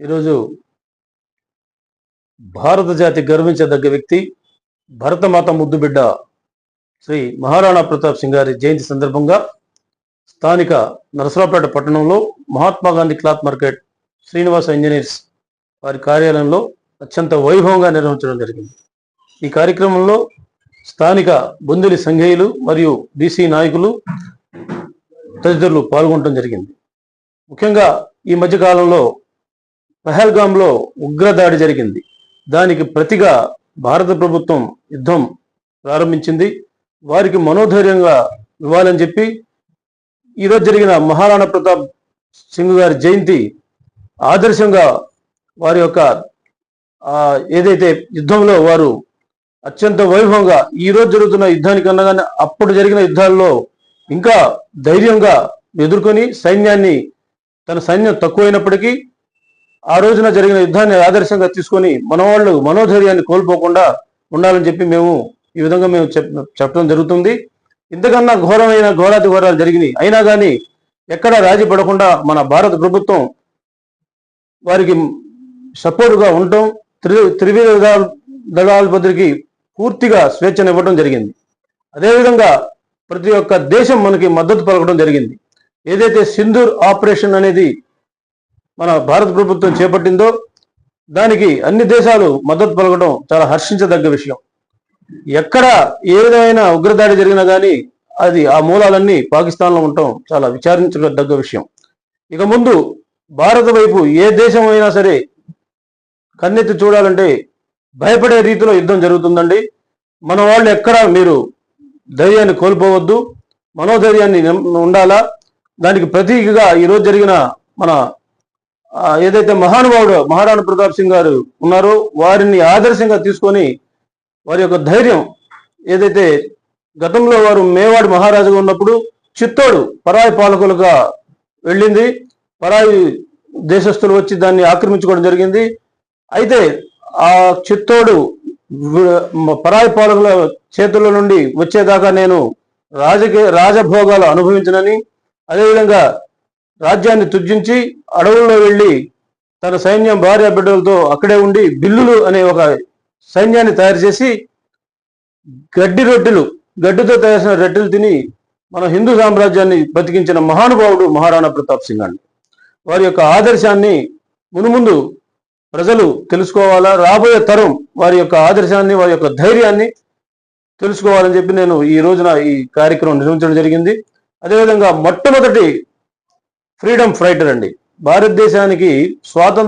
ఈరోజు భారత జాతి గర్వించదగ్గ వ్యక్తి భరతమాత ముద్దుబిడ్డ శ్రీ మహారాణా ప్రతాప్ సింగ్ గారి జయంతి సందర్భంగా స్థానిక నరసరావుపేట పట్టణంలో Mahatma Gandhi cloth market Srinivasa engineers వారి కార్యాలయంలో అత్యంత వైభవంగా నిర్వహించడం జరిగింది. ఈ కార్యక్రమంలో స్థానిక బొందిలి సంఘేయులు మరియు బీసీ నాయకులు తదితరులు పాల్గొనడం జరిగింది. ముఖ్యంగా ఈ మధ్యకాలంలో పహల్గామ్లో ఉగ్రదాడి జరిగింది. దానికి ప్రతిగా భారత ప్రభుత్వం యుద్ధం ప్రారంభించింది. వారికి మనోధైర్యంగా ఇవ్వాలని చెప్పి ఈరోజు జరిగిన మహారాణా ప్రతాప్ సింగ్ గారి జయంతి ఆదర్శంగా వారి యొక్క ఏదైతే యుద్ధంలో వారు అత్యంత వైభవంగా ఈ రోజు జరుగుతున్న యుద్ధానికన్నా కానీ అప్పుడు జరిగిన యుద్ధాల్లో ఇంకా ధైర్యంగా ఎదుర్కొని సైన్యాన్ని తన సైన్యం తక్కువైనప్పటికీ ఆ రోజున జరిగిన యుద్ధాన్ని ఆదర్శంగా తీసుకొని మన వాళ్ళు మనోధైర్యాన్ని కోల్పోకుండా ఉండాలని చెప్పి మేము ఈ విధంగా మేము చెప్ చెప్పడం జరుగుతుంది. ఇంతకన్నా ఘోరమైన ఘోరాతి ఘోరాలు జరిగినాయి. అయినా కానీ ఎక్కడ రాజీ పడకుండా మన భారత ప్రభుత్వం వారికి సపోర్టుగా ఉండటం త్రి త్రివిధ దళాల- దళాధిపతికి పూర్తిగా స్వేచ్ఛను ఇవ్వడం జరిగింది. అదేవిధంగా ప్రతి ఒక్క దేశం మనకి మద్దతు పలకడం జరిగింది. ఏదైతే సింధూర్ ఆపరేషన్ అనేది మన భారత ప్రభుత్వం చేపట్టిందో దానికి అన్ని దేశాలు మద్దతు పలకడం చాలా హర్షించదగ్గ విషయం. ఎక్కడ ఏ విధమైన ఉగ్రదాడి జరిగినా కానీ అది ఆ మూలాలన్నీ పాకిస్తాన్లో ఉండటం చాలా విచారించదగ్గ విషయం. ఇక ముందు భారత వైపు ఏ దేశం అయినా సరే కన్నెత్తి చూడాలంటే భయపడే రీతిలో యుద్ధం జరుగుతుందండి. మన వాళ్ళు ఎక్కడ మీరు ధైర్యాన్ని కోల్పోవద్దు మనోధైర్యాన్ని ఉండాలా? దానికి ప్రతీకగా ఈరోజు జరిగిన మన ఏదైతే మహానుభావుడు మహారాణా ప్రతాప్ సింగ్ గారు ఉన్నారో వారిని ఆదర్శంగా తీసుకొని వారి యొక్క ధైర్యం ఏదైతే గతంలో వారు మేవాడు మహారాజుగా ఉన్నప్పుడు చిత్తోడు పరాయి పాలకులుగా వెళ్ళింది. పరాయి దేశస్తులు వచ్చి దాన్ని ఆక్రమించుకోవడం జరిగింది. అయితే ఆ చిత్తోడు పరాయి పాలకుల చేతుల నుండి వచ్చేదాకా నేను రాజకీయ రాజభోగాలు అనుభవించనని అదేవిధంగా రాజ్యాన్ని తుజించి అడవుల్లో వెళ్ళి తన సైన్యం భార్య బిడ్డలతో అక్కడే ఉండి బిల్లులు అనే ఒక సైన్యాన్ని తయారు చేసి గడ్డి రొట్టెలు గడ్డితో తయారు చేసిన రొట్టెలు తిని మన హిందూ సామ్రాజ్యాన్ని బతికించిన మహానుభావుడు మహారాణా ప్రతాప్ సింగ్ అండి వారి యొక్క ఆదర్శాన్ని మునుముందు ప్రజలు తెలుసుకోవాలా? రాబోయే తరం వారి యొక్క ఆదర్శాన్ని వారి యొక్క ధైర్యాన్ని తెలుసుకోవాలని చెప్పి నేను ఈ రోజున ఈ కార్యక్రమం నిర్వహించడం జరిగింది. అదేవిధంగా మొట్టమొదటి ఫ్రీడమ్ ఫైటర్ అండి. భారతదేశానికి స్వాతంత్ర